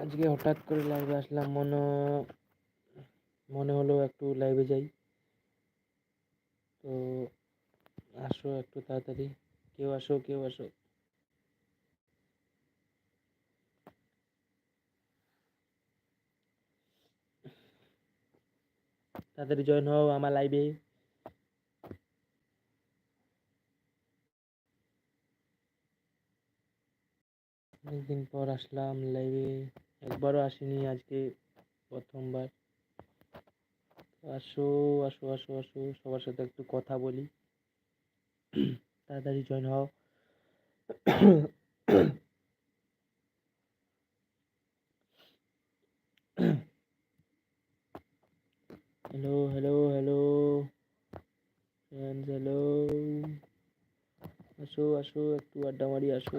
আজকে হঠাৎ করে লাইভে আসলাম, মনে মনে হলো একটু লাইভে যাই। তো আসো একটু তাড়াতাড়ি। কেউ আসো কেউ আসো। তাড়াতাড়ি জয়েন হও আমার লাইভে অনেকদিন পর আসলাম লাইভে একবারও আসিনি আজকে প্রথমবার। আসো আসো আসো আসো, সবার সাথে একটু কথা বলি। তাড়াতাড়ি জয়েন হও। হ্যালো হ্যালো হ্যালো হ্যালো আসো আসো, একটু আড্ডা মারি, আসো।